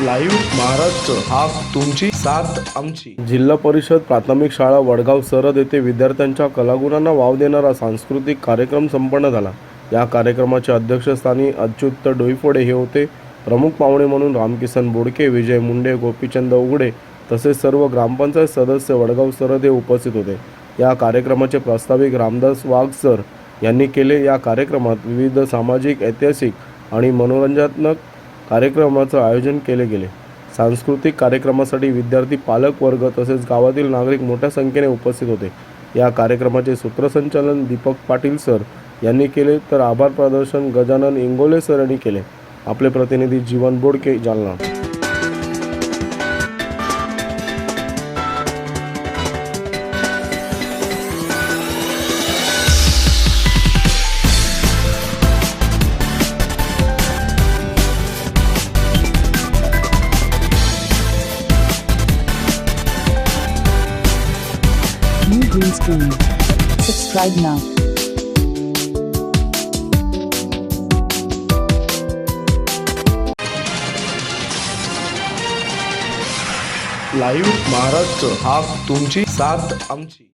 Live Maharashtra. हा तुमची साथ आमची. जिल्हा परिषद प्राथमिक शाळा वडगाव सरद येथे विद्यार्थ्यांच्या कलागुणांना वाव देणारा सांस्कृतिक कार्यक्रम संपन्न झाला. या कार्यक्रमाच्या अध्यक्षस्थानी अच्युत डोईफोडे हे होते. प्रमुख पाहुणे म्हणून रामकिसन बोडके विजय मुंडे गोपीचंद उघडे तसेच सर्व ग्रामपंचायत सदस्य वडगाव सरद हे उपस्थित होते. या कार्यक्रमाचे प्रास्ताविक रामदास वाघ सर यांनी केले. या कार्यक्रमात विविध सामाजिक ऐतिहासिक आणि मनोरंजनात्मक कार्यक्रमाचं आयोजन केले गेले. सांस्कृतिक कार्यक्रमासाठी विद्यार्थी पालक वर्ग तसेच गावातील नागरिक मोठ्या संख्येने उपस्थित होते. या कार्यक्रमाचे सूत्रसंचालन दीपक पाटील सर यांनी केले तर आभार प्रदर्शन गजानन इंगोले सर यांनी केले. आपले प्रतिनिधी Jeevan Bodke Jalna. New green screen. Subscribe now. Live Maharashtra हा तुमची साथ आमची